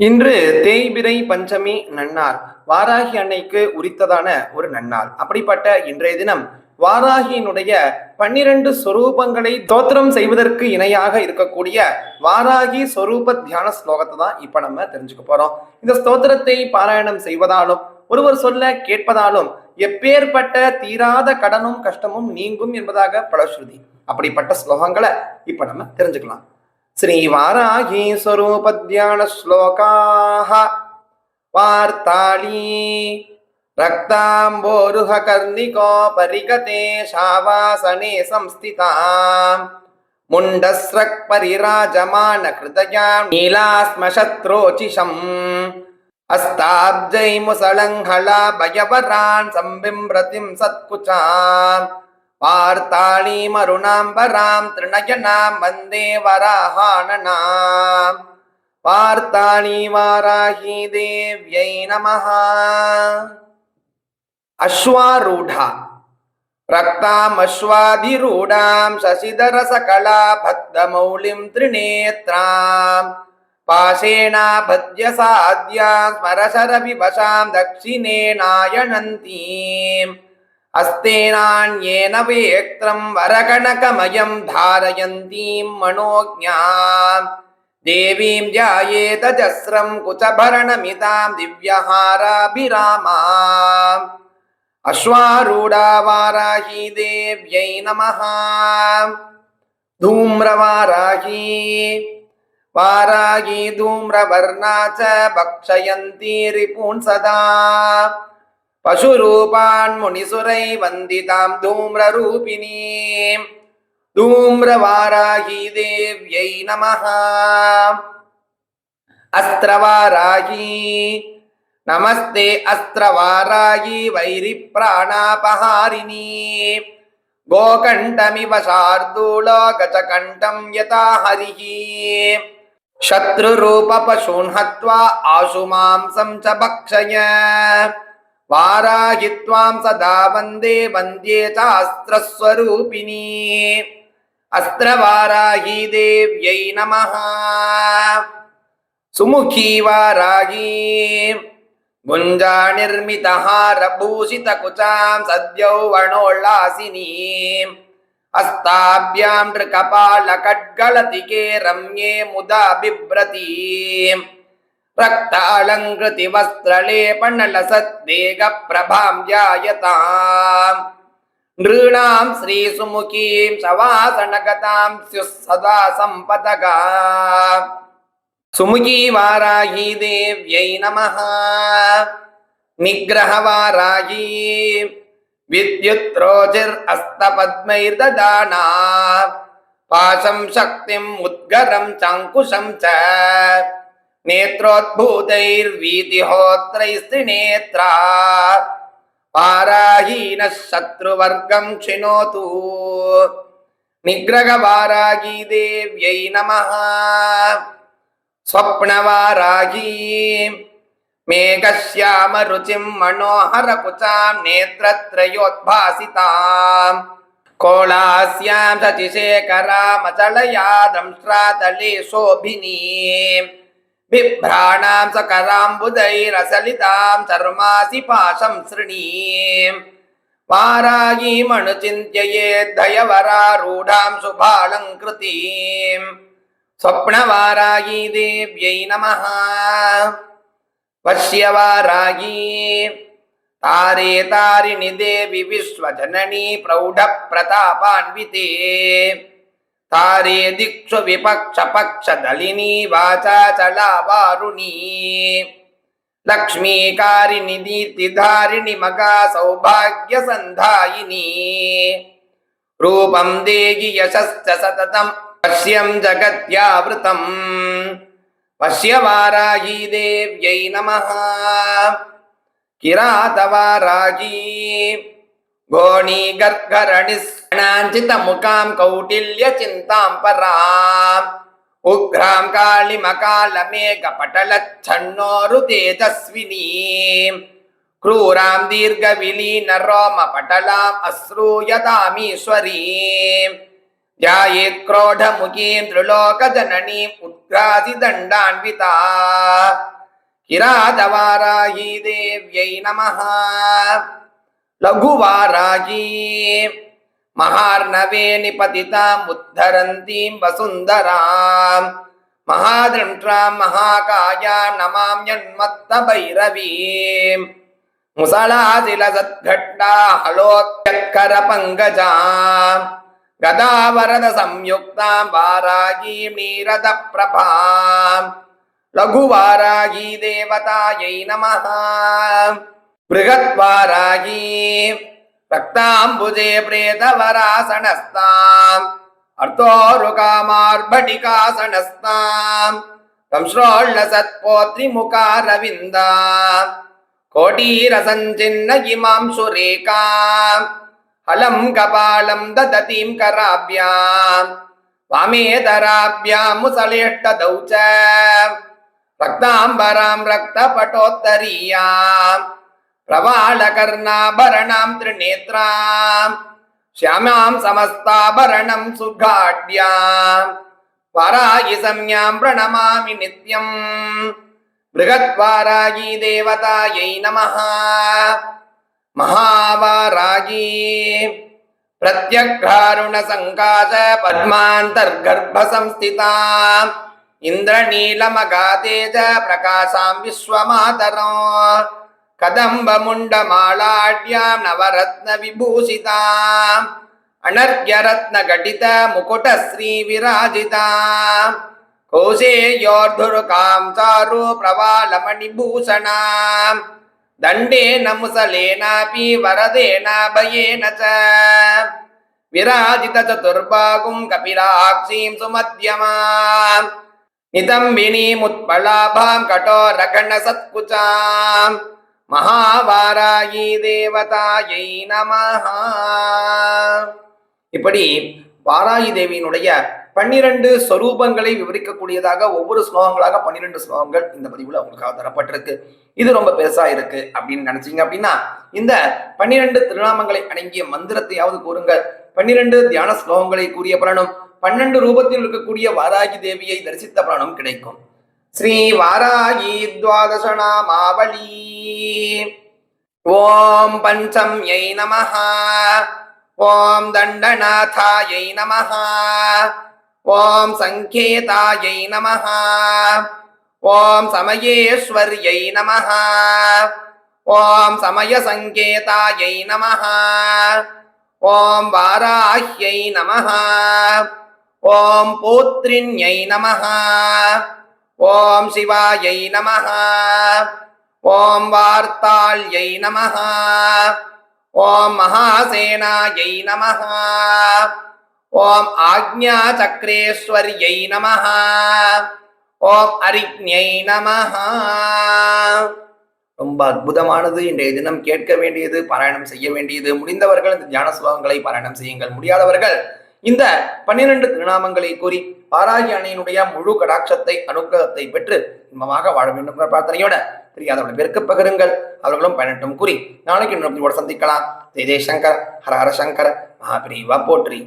இன்று தேய்பிரை பஞ்சமி நன்னார் வாராகி அன்னைக்கு உரித்ததான ஒரு நன்னாள். அப்படிப்பட்ட இன்றைய தினம் வாராகியினுடைய பன்னிரண்டு சொரூபங்களை தோத்திரம் செய்வதற்கு இணையாக இருக்கக்கூடிய வாராகி சொரூப தியான ஸ்லோகத்தை தான் இப்ப நம்ம தெரிஞ்சுக்க போறோம். இந்த ஸ்தோத்திரத்தை பாராயணம் செய்வதாலும் ஒருவர் சொல்ல கேட்பதாலும் எப்பேற்பட்ட தீராத கடனும் கஷ்டமும் நீங்கும் என்பதாக பலஸ்ருதி. அப்படிப்பட்ட ஸ்லோகங்களை இப்ப நம்ம தெரிஞ்சுக்கலாம். श्रीवाराही स्वरूपध्यानश्लोकाः वार्ताली रक्ताम्बोरुहकर्णिकोपरिगते शावासने संस्थिताम् मुण्डस्रक् परिराजमानकृतयां नीलास्मशत्रोचिषम् अस्ताब्जैमुसलङ्हला भयवरान् सम्बिम्रतिं सत्कुचाम् வார்த்தாளீமருணாம்பராம் திருநயனாம் வந்தே வராஹானனாம் வார்த்தாளி வாராகி தேவ்யை நமஹா அஸ்வாரூடா ரக்தாம் அஸ்வாதிரூடாம் சசிதர சகலா பக்தமௌலிம் திரிநேத்ராம் பாசேனா பத்ய சாத்யா ஸ்மரசர விபசாம் தட்சிணே நாயணந்தீம் दक्षिणेनायनन्तीम् अस्तेनान्येन वेक्त्रं वरकनकमयं धारयन्तीं मनोज्ञाम् देवीं ध्यायेतजस्रं कुचभरणमितां दिव्यहाराभिरामाम् अश्वारूढा वाराही देव्यै नमः धूम्रवाराही वाराही धूम्रवर्णा च भक्षयन्ती रिपून् सदा पशुरूपान् मुनिसुरै वन्दितां धूम्ररूपिणीम् धूम्रवाराही देव्यै नमः अस्त्रवाराही नमस्ते अस्त्रवाराही वैरिप्राणापहारिणी गोकण्ठमिव शार्दूलो गजकण्ठं यथा हरिः शत्रुरूपपशून् हत्वा आशुमांसं च भक्षय वाराहि त्वां सदा वन्दे वन्द्ये चास्त्रस्वरूपिणी अस्त्रवाराही देव्यै नमः सुमुखी वाराही गुञ्जानिर्मितहारभूषितकुचां सद्यौवणोल्लासिनीम् अस्ताभ्यां नृकपालकड्गलतिके रम्ये मुदा बिभ्रतीम् रक्तालङ्कृतिवस्त्रलेपनलसद्वेगप्रभां ध्यायताम् नृणां श्रीसुमुखीं शवासनगतां स्युः सदा सम्पदगा सुमुखी वाराही देव्यै नमः निग्रहवाराही विद्युत्रोजिरस्तपद्मैर्ददाना पाशं शक्तिम् उद्गरं चाङ्कुशं च नेत्रोद्भूतैर्वीतिहोत्रैस्त्रिनेत्रा पाराहीनः शत्रुवर्गं क्षिणोतु निग्रहवारागी देव्यै नमः स्वप्नवारागी मेघश्यामरुचिं मनोहरकुचां नेत्रत्रयोद्भासिताम् कोलास्यां शचिशेखरामचलया दंष्ट्रातले शोभिनीम् बिभ्राणां सकराम्बुदैरसलितां चर्मासि पाशं सृणीम् वारागीमनुचिन्त्ययेद्धयवरारूढां शुभालङ्कृतीम् स्वप्नवारागी देव्यै नमः पश्यवारागी तारे तारिणि देवि विश्वजननी प्रौढप्रतापान्विते तारे दिक्षु विपक्षपक्षदलिनी वाचाचला वारुणी लक्ष्मीकारिणि दीप्तिधारिणि मगा सौभाग्यसन्धायिनी रूपं देहि यशश्च सततं पश्यं जगत्यावृतम् पश्य वाराही देव्यै नमः గోణీ ముఖాం కౌటిల్య చింతాం పరాం ఉగ్రాం కాళిమకాల మేఘ పటల ఛన్నోరు తేజస్వినీ క్రూరాం దీర్ఘ విలీన రోమ పటలాం అశ్రూయదామీశ్వరీ ధ్యాయే క్రోఢముఖీం త్రిలోక దండాన్విత దేవ్యై నమః லகுவாராகி மகார்ணவே நிபதிதாம் உத்தரந்தீம் வசுந்தராம் மகாதிருஷ்டாம் மகாகாயா நமாம் என்மத்த பைரவீம் முசலாசில சத்கட்டா ஹலோத்கர பங்கஜாம் கதாவரத சம்யுக்தாம் வாராகீம் நீரத பிரபாம் லகுவாராகி தேவதாயை நமஹாம் बृहद्वारागी रक्ताम्बुजे प्रेतवरासनस्ताम् अर्थोरुकामार्भटिकासनस्ताम् कंश्रोल्लसत्पोत्रिमुखारविन्दाम् कोटीरसञ्चिन्न इमां सुरेकाम् हलं कपालं ददतीं कराभ्याम् वामेतराभ्यां मुसलेष्टदौ च रक्ताम्बरां रक्तपटोत्तरीयाम् प्रवालकर्णाभरणां त्रिनेत्रां श्यामां समस्ताभरणं सुघाढ्यां वारायि संज्ञां प्रणमामि नित्यम् बृहद्वारागी देवतायै नमः महावारागी प्रत्यग्रारुणसङ्काश पद्मान्तर्गर्भसंस्थिता इन्द्रनीलमगाते च प्रकाशां विश्वमातरम् कदम्बमुण्डमालाढ्यां नवरत्नविभूषिताम् अनर्घ्यरत्नघटितमुकुटश्रीविराजिताम् कौशेयोर्धुरुकां चारु प्रवालमणिभूषणाम् दण्डेन मुसलेनापि वरदेन भयेन च विराजितचतुर्बाहुं कपिलाक्षीं सुमध्यमाम् नितम्बिनीमुत्पलाभां कठोरगणसत्कुचाम् மகாவாராயி தேவதாயை நமஹா. இப்படி வாராகி தேவியினுடைய பன்னிரண்டு ஸ்வரூபங்களை விவரிக்கக்கூடியதாக ஒவ்வொரு ஸ்லோகங்களாக பன்னிரெண்டு ஸ்லோகங்கள் இந்த பதிவுல உங்களுக்காக தரப்பட்டிருக்கு இது ரொம்ப பெருசா இருக்கு அப்படின்னு நினைச்சீங்க அப்படின்னா இந்த பன்னிரண்டு திருநாமங்களை அடங்கிய மந்திரத்தையாவது கூறுங்கள். பன்னிரண்டு தியான ஸ்லோகங்களை கூறிய பலனும் பன்னெண்டு ரூபத்தில் இருக்கக்கூடிய வாராகி தேவியை தரிசித்த பலனும் கிடைக்கும். ஸ்ரீ வாராகி துவாதச நாமாவளி ஓம் பஞ்சம் யை நமஹ. ஓம் தண்டநாதாயை நமஹ. ஓம் சங்கேதாயை நமஹ. ஓம் சமயேஸ்வர்யை நமஹ. ஓம் சமயசங்கேதாயை நமஹ. ஓம் வாராஹ்யை நமஹ. ஓம் ஓம் சிவாயை நம ஓம் வார்த்தாள்யை நம ஓம் மகாசேனாயை நம ஓம் ஆக்ஞாசக்ரேஸ்வர்யை நம ஓம் அரிக்ஞை நம ரொம்ப அற்புதமானது. இன்றைய தினம் கேட்க வேண்டியது பாராயணம் செய்ய வேண்டியது. முடிந்தவர்கள் இந்த தியான சுலோகங்களை பாராயணம் செய்யுங்கள். முடியாதவர்கள் இந்த பன்னிரண்டு திருநாமங்களை கூறி பாராகி அணையினுடைய முழு கடாட்சத்தை அனுகிரகத்தை பெற்று இன்பமாக வாழ வேண்டும் என்ற பிரார்த்தனையோட தெரியாதவர்கள் பேருக்கு பகிருங்கள். அவர்களும் பயனட்டும் கூறி நாளைக்கு இன்னொரு சந்திக்கலாம். ஜெய் ஜெய்சங்கர் ஹர ஹர சங்கர் மகாபிரிவா போற்றி.